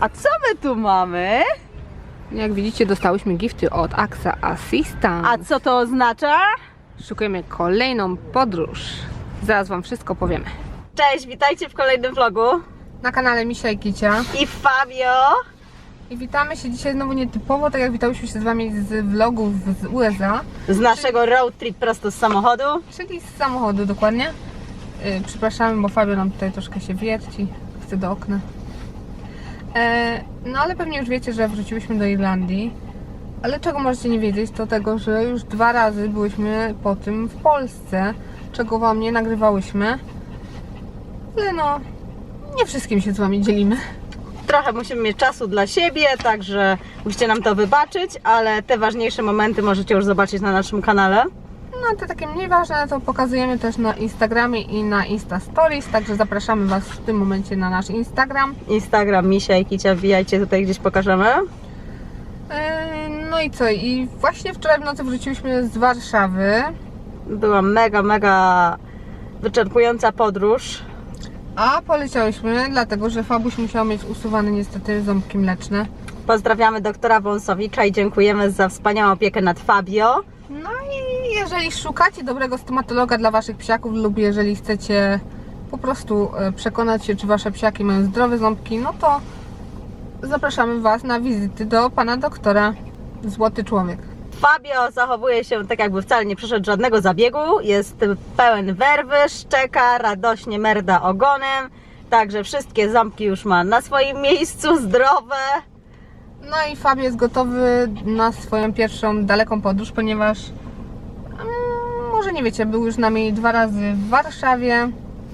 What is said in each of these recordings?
A co my tu mamy? Jak widzicie, dostałyśmy gifty od AXA Assistant. A co to oznacza? Szukujemy kolejną podróż. Zaraz Wam wszystko powiemy. Cześć, witajcie w kolejnym vlogu. Na kanale Misia i Kicia. I Fabio. I witamy się dzisiaj znowu nietypowo, tak jak witałyśmy się z Wami z vlogów z USA, Z naszego road trip prosto z samochodu. czyli z samochodu dokładnie. Yy, przepraszamy, bo Fabio nam tutaj troszkę się wierci, chce do okna. E, no ale pewnie już wiecie, że wróciłyśmy do Irlandii. Ale czego możecie nie wiedzieć, to tego, że już dwa razy byłyśmy po tym w Polsce, czego Wam nie nagrywałyśmy. Ale no, nie wszystkim się z Wami dzielimy. Trochę musimy mieć czasu dla siebie, także musicie nam to wybaczyć, ale te ważniejsze momenty możecie już zobaczyć na naszym kanale. No te takie mniej ważne to pokazujemy też na Instagramie i na Insta Stories, także zapraszamy Was w tym momencie na nasz Instagram. Instagram Misia i Kicia, wbijajcie tutaj gdzieś pokażemy. Yy, No i co? I właśnie wczoraj w nocy wróciliśmy z Warszawy. Była mega, mega wyczerpująca podróż. A poleciałyśmy, dlatego że Fabuś musiał mieć usuwane niestety ząbki mleczne. Pozdrawiamy doktora Wąsowicza i dziękujemy za wspaniałą opiekę nad Fabio. Jeżeli szukacie dobrego stomatologa dla Waszych psiaków lub jeżeli chcecie po prostu e, przekonać się, czy Wasze psiaki mają zdrowe ząbki, no to zapraszamy Was na wizyty do Pana doktora Złoty Człowiek. Fabio zachowuje się tak, jakby wcale nie przeszedł żadnego zabiegu. Jest pełen werwy, szczeka, radośnie merda ogonem. Także wszystkie ząbki już ma na swoim miejscu, zdrowe. No i Fabio jest gotowy na swoją pierwszą daleką podróż, ponieważ może nie wiecie, był już z nami dwa razy w Warszawie,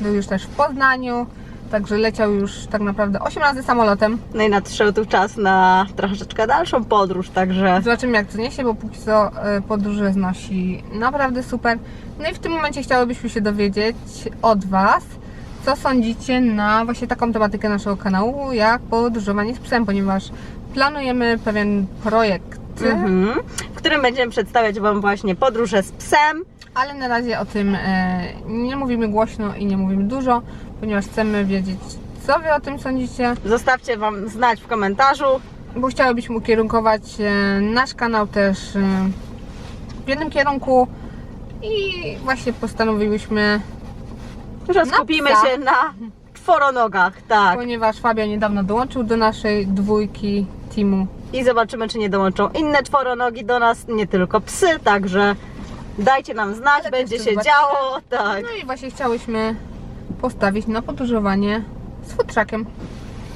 był już też w Poznaniu, także leciał już tak naprawdę 8 razy samolotem. No i nadszedł czas na troszeczkę dalszą podróż, także Zobaczymy jak to niesie, bo póki co e, podróże znosi naprawdę super. No i w tym momencie chciałybyśmy się dowiedzieć od Was, co sądzicie na właśnie taką tematykę naszego kanału, jak podróżowanie z psem, ponieważ planujemy pewien projekt, mhm, w którym będziemy przedstawiać Wam właśnie podróże z psem. Ale na razie o tym e, nie mówimy głośno i nie mówimy dużo, ponieważ chcemy wiedzieć, co Wy o tym sądzicie, Zostawcie Wam znać w komentarzu. bo chciałybyśmy ukierunkować e, nasz kanał też e, w jednym kierunku i właśnie postanowiłyśmy, że skupimy psa. się na czworonogach, tak. ponieważ Fabio niedawno dołączył do naszej dwójki teamu. I zobaczymy, czy nie dołączą inne czworonogi do nas, nie tylko psy, także dajcie nam znać, Ale będzie się zobaczymy. działo, tak. No i właśnie chciałyśmy postawić na podróżowanie z futrzakiem.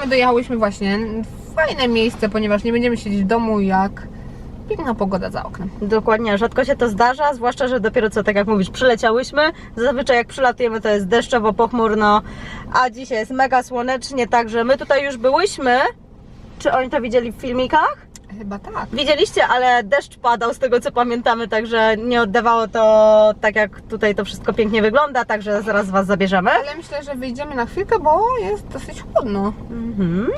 My dojechałyśmy właśnie w fajne miejsce, ponieważ nie będziemy siedzieć w domu jak piękna pogoda za oknem. Dokładnie, rzadko się to zdarza, zwłaszcza, że dopiero co, tak jak mówisz, przyleciałyśmy. Zazwyczaj jak przylatujemy, to jest deszczowo, pochmurno, a dzisiaj jest mega słonecznie, także my tutaj już byłyśmy. Czy oni to widzieli w filmikach? Chyba tak. Widzieliście, ale deszcz padał z tego co pamiętamy, także nie oddawało to tak jak tutaj to wszystko pięknie wygląda, także zaraz Was zabierzemy. Ale myślę, że wyjdziemy na chwilkę, bo jest dosyć chłodno. Mhm.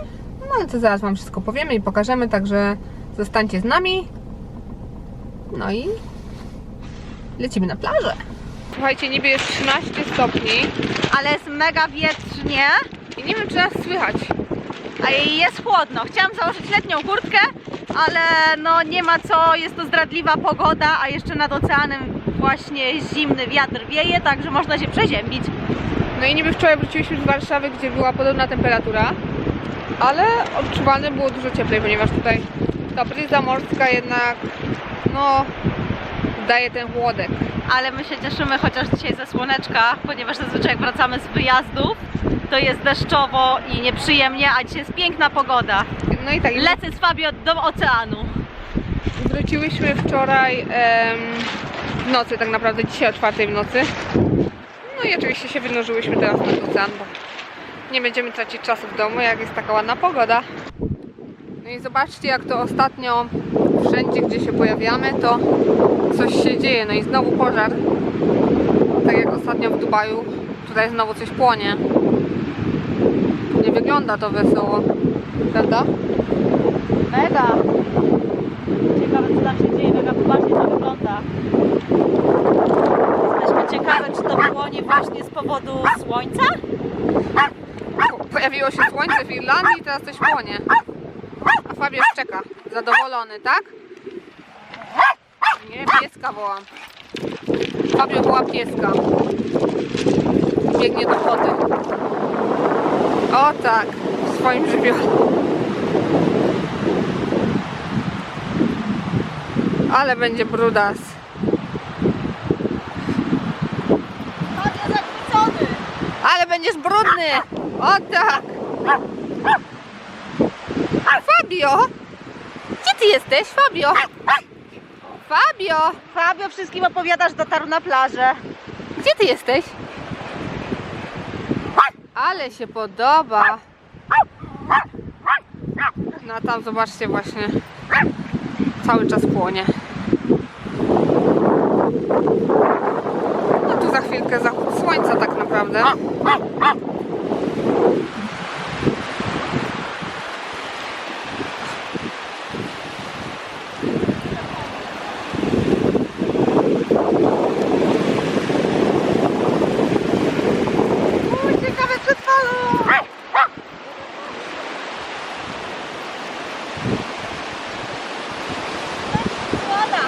No ale to zaraz Wam wszystko powiemy i pokażemy, także zostańcie z nami. No i lecimy na plażę. Słuchajcie, niby jest 13 stopni Ale jest mega wietrznie. i nie wiem, czy nas słychać. A jest chłodno. Chciałam założyć letnią kurtkę, ale no nie ma co, jest to zdradliwa pogoda, a jeszcze nad oceanem właśnie zimny wiatr wieje, także można się przeziębić. No i niby wczoraj wróciliśmy z Warszawy, gdzie była podobna temperatura, ale odczuwalne było dużo cieplej, ponieważ tutaj ta bryza morska jednak, no, daje ten chłodek. Ale my się cieszymy chociaż dzisiaj ze słoneczka, ponieważ zazwyczaj jak wracamy z wyjazdów, to jest deszczowo i nieprzyjemnie, a dzisiaj jest piękna pogoda. No i tak, Lecę z Fabio do oceanu. wróciłyśmy wczoraj em, w nocy, tak naprawdę dzisiaj o czwartej w nocy. No i oczywiście się wynurzyłyśmy teraz nad ocean, bo nie będziemy tracić czasu w domu, jak jest taka ładna pogoda. No i zobaczcie, jak to ostatnio wszędzie, gdzie się pojawiamy, to coś się dzieje. No i znowu pożar. Tak jak ostatnio w Dubaju. Tutaj znowu coś płonie. Nie wygląda to wesoło. Prawda? Mega. Ciekawe co tam się dzieje, mega poważnie to wygląda. Jesteśmy ciekawe, czy to płonie właśnie z powodu słońca? Pojawiło się słońce w Irlandii i teraz coś płonie. A Fabio już czeka, zadowolony, tak? Nie, pieska wołam. Fabio woła pieska. Biegnie do wody. O tak, w swoim żywiole. Ale będzie brudas. Fabio zachwycony! Ale będziesz brudny! O tak! Fabio! Gdzie ty jesteś, Fabio? Fabio! Fabio, wszystkim opowiadasz, dotarł na plażę. Gdzie ty jesteś? Ale się podoba. No tam zobaczcie właśnie. Cały czas płonie. No tu za chwilkę zachód słońca tak naprawdę. Ciekawe przed falą! Woda!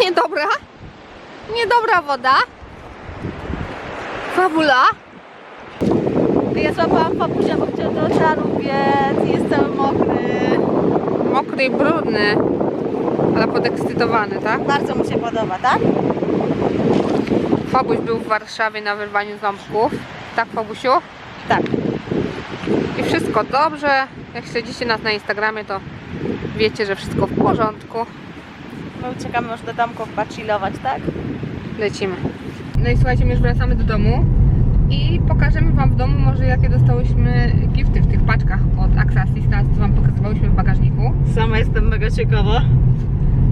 Niedobra? Niedobra woda? Fabula? Ja złapałam papusia, bo chciał do i jest cały mokry. Mokry i brudny, ale podekscytowany, tak? Bardzo mu się podoba, tak? Fabuś był w Warszawie na wyrwaniu ząbków. Tak, Fabusiu? Tak. I wszystko dobrze. Jak śledzicie nas na Instagramie, to wiecie, że wszystko w porządku. My uciekamy już do domków chillować, tak? Lecimy. No i słuchajcie, my już wracamy do domu i pokażemy Wam w domu może jakie dostałyśmy gifty w tych paczkach od Axa Assistance, co Wam pokazywałyśmy w bagażniku. Sama jestem mega ciekawa.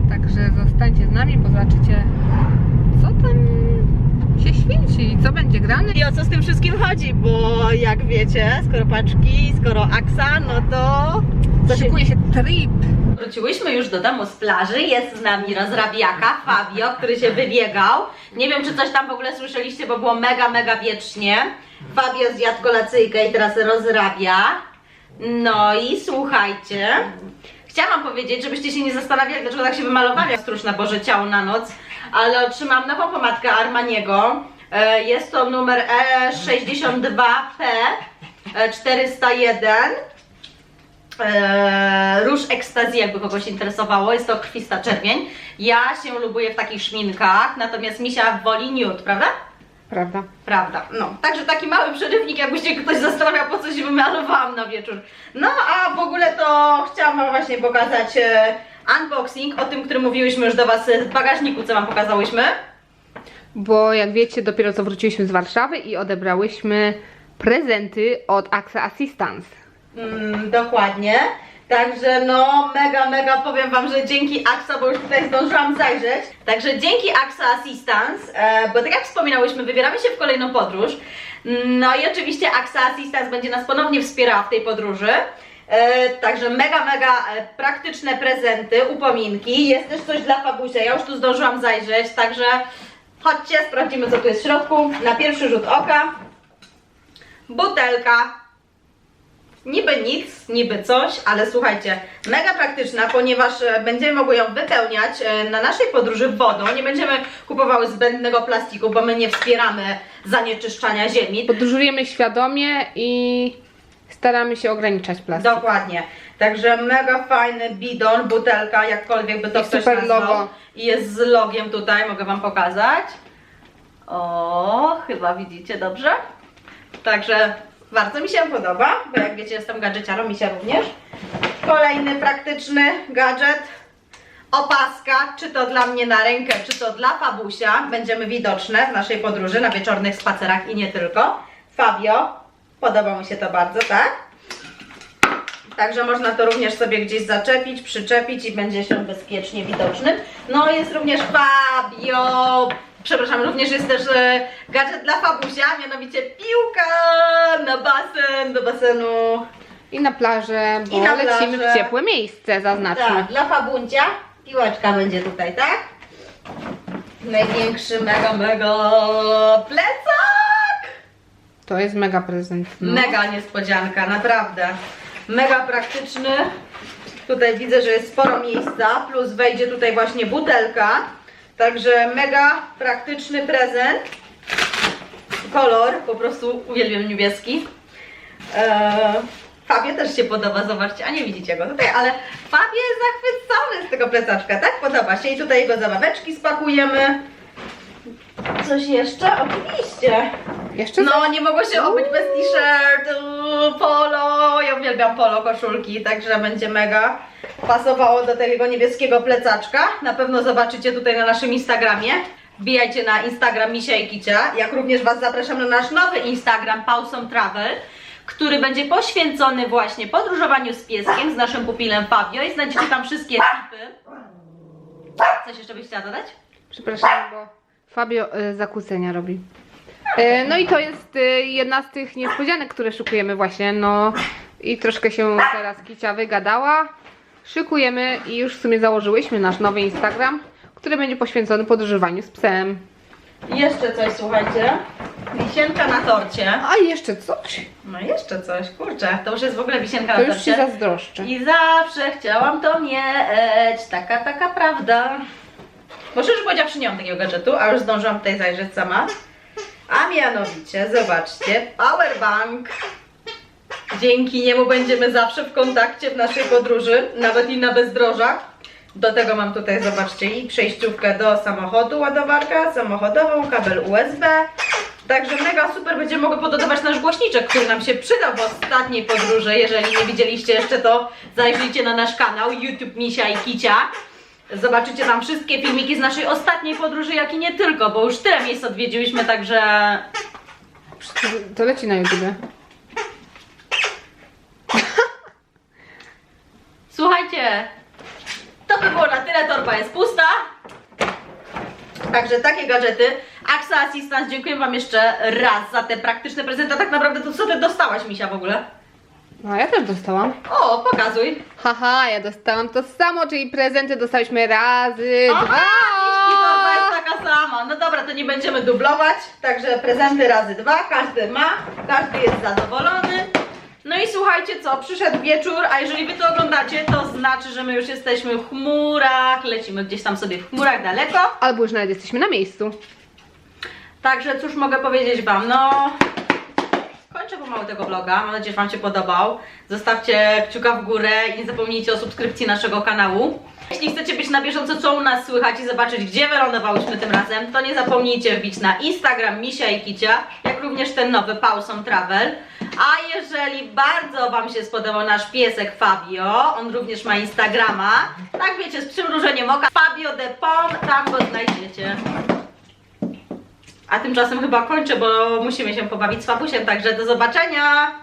Także zostańcie z nami, bo zobaczycie co tam się święci i co będzie grane. I o co z tym wszystkim chodzi, bo jak wiecie, skoro paczki, skoro aksa, no to... Szykuje się trip. Wróciłyśmy już do domu z plaży, jest z nami rozrabiaka Fabio, który się wybiegał. Nie wiem, czy coś tam w ogóle słyszeliście, bo było mega, mega wiecznie. Fabio zjadł kolacyjkę i teraz rozrabia. No i słuchajcie, chciałam powiedzieć, żebyście się nie zastanawiali, dlaczego tak się wymalowali stróż na Boże Ciało na noc, ale otrzymam nową pomadkę Armaniego. E, Jest to numer E E62P e, 401. Róż ekstazji, jakby kogoś interesowało, jest to krwista czerwień. Ja się lubuję w takich szminkach, natomiast Misia woli nude, prawda? Prawda? Prawda, no. Także taki mały przerywnik, jakbyście ktoś zastanawiał, po co się wymalowałam na wieczór. No, a w ogóle to chciałam Wam właśnie pokazać e, unboxing, o tym, którym mówiłyśmy już do Was w bagażniku, co Wam pokazałyśmy. Bo jak wiecie, dopiero co wróciliśmy z Warszawy i odebrałyśmy prezenty od AXA Assistance. Mm, dokładnie. Także no mega, mega powiem Wam, że dzięki AXA, bo już tutaj zdążyłam zajrzeć. Także dzięki AXA Assistance, e, bo tak jak wspominałyśmy, wybieramy się w kolejną podróż. No i oczywiście AXA Assistance będzie nas ponownie wspierała w tej podróży. E, także mega, mega e, praktyczne prezenty, upominki. Jest też coś dla Fabusia, ja już tu zdążyłam zajrzeć, także chodźcie, sprawdzimy co tu jest w środku. Na pierwszy rzut oka butelka Niby nic, niby coś, ale słuchajcie, mega praktyczna, ponieważ e, będziemy mogły ją wypełniać e, na naszej podróży wodą. Nie będziemy kupowały zbędnego plastiku, bo my nie wspieramy zanieczyszczania ziemi. Podróżujemy świadomie i staramy się ograniczać plastik. Dokładnie. Także mega fajny bidon, butelka, jakkolwiek by to I ktoś super nazwał. logo. I jest z logiem tutaj, mogę Wam pokazać. O, chyba widzicie dobrze. Także bardzo mi się podoba, bo jak wiecie jestem gadżeciarą, mi się również. Kolejny praktyczny gadżet. Opaska, czy to dla mnie na rękę, czy to dla Fabusia, będziemy widoczne w naszej podróży na wieczornych spacerach i nie tylko. Fabio, podoba mi się to bardzo, tak? Także można to również sobie gdzieś zaczepić, przyczepić i będzie się bezpiecznie widocznym. No jest również Fabio, przepraszam, również jest też e, gadżet dla Fabusia, mianowicie piłka na basen, do basenu. I na plażę, bo I na lecimy plażę. w ciepłe miejsce, zaznaczmy. Tak, dla Fabuncia piłeczka będzie tutaj, tak? Największy mega, mega plecak! To jest mega prezent. No. Mega niespodzianka, naprawdę. Mega praktyczny. Tutaj widzę, że jest sporo miejsca, plus wejdzie tutaj właśnie butelka. Także mega praktyczny prezent. Kolor, po prostu uwielbiam niebieski. Eee, Fabie też się podoba, zobaczcie, a nie widzicie go tutaj, ale Fabie jest zachwycony z tego plecaczka, tak? Podoba się i tutaj jego zabaweczki spakujemy. Coś jeszcze? Oczywiście. Jeszcze No, nie mogło się obyć bez t-shirtu, polo. Ja uwielbiam polo koszulki, także będzie mega pasowało do tego niebieskiego plecaczka. Na pewno zobaczycie tutaj na naszym Instagramie. Wbijajcie na Instagram Misia i Kicia. Jak również Was zapraszam na nasz nowy Instagram Pausom Travel, który będzie poświęcony właśnie podróżowaniu z pieskiem, z naszym pupilem Fabio i znajdziecie tam wszystkie tipy. Coś jeszcze byś chciała dodać? Przepraszam, bo Fabio y, zakłócenia robi. Y, no i to jest y, jedna z tych niespodzianek, które szykujemy właśnie, no i troszkę się teraz Kicia wygadała. Szykujemy i już w sumie założyłyśmy nasz nowy Instagram, który będzie poświęcony podróżowaniu z psem. Jeszcze coś, słuchajcie. Wisienka na torcie. A jeszcze coś? No jeszcze coś, kurczę, to już jest w ogóle wisienka To na już się torcie. zazdroszczę. I zawsze chciałam to mieć, taka, taka prawda. Bo szczerze powiedziawszy nie mam takiego gadżetu, a już zdążyłam tutaj zajrzeć sama. A mianowicie, zobaczcie, powerbank. Dzięki niemu będziemy zawsze w kontakcie w naszej podróży, nawet i na bezdrożach. Do tego mam tutaj, zobaczcie, i przejściówkę do samochodu, ładowarka samochodową, kabel USB. Także mega super będziemy mogły pododawać nasz głośniczek, który nam się przydał w ostatniej podróży. Jeżeli nie widzieliście jeszcze, to zajrzyjcie na nasz kanał YouTube Misia i Kicia. Zobaczycie tam wszystkie filmiki z naszej ostatniej podróży, jak i nie tylko, bo już tyle miejsc odwiedziłyśmy, także To, to leci na YouTube. Słuchajcie, to by było na tyle, torba jest pusta. Także takie gadżety. Axa Assistance, dziękuję Wam jeszcze raz za te praktyczne prezenty. A tak naprawdę to co Ty dostałaś, Misia, w ogóle? No ja też dostałam. O, pokazuj. Haha, ja dostałam to samo, czyli prezenty dostałyśmy razy Aha, dwa. i torba jest taka sama. No dobra, to nie będziemy dublować. Także prezenty razy dwa, każdy ma, każdy jest zadowolony. No i słuchajcie co, przyszedł wieczór, a jeżeli wy to oglądacie, to znaczy, że my już jesteśmy w chmurach, lecimy gdzieś tam sobie w chmurach daleko. Albo już nawet jesteśmy na miejscu. Także cóż mogę powiedzieć Wam, no pomału tego vloga, mam nadzieję, że Wam się podobał. Zostawcie kciuka w górę i nie zapomnijcie o subskrypcji naszego kanału. Jeśli chcecie być na bieżąco, co u nas słychać i zobaczyć, gdzie wylądowałyśmy tym razem, to nie zapomnijcie wbić na Instagram Misia i Kicia, jak również ten nowy Pauson Travel. A jeżeli bardzo Wam się spodobał nasz piesek Fabio, on również ma Instagrama, tak wiecie, z przymrużeniem oka, Fabio de Pom, tam go znajdziecie. A tymczasem chyba kończę, bo musimy się pobawić z Fabusiem, także do zobaczenia!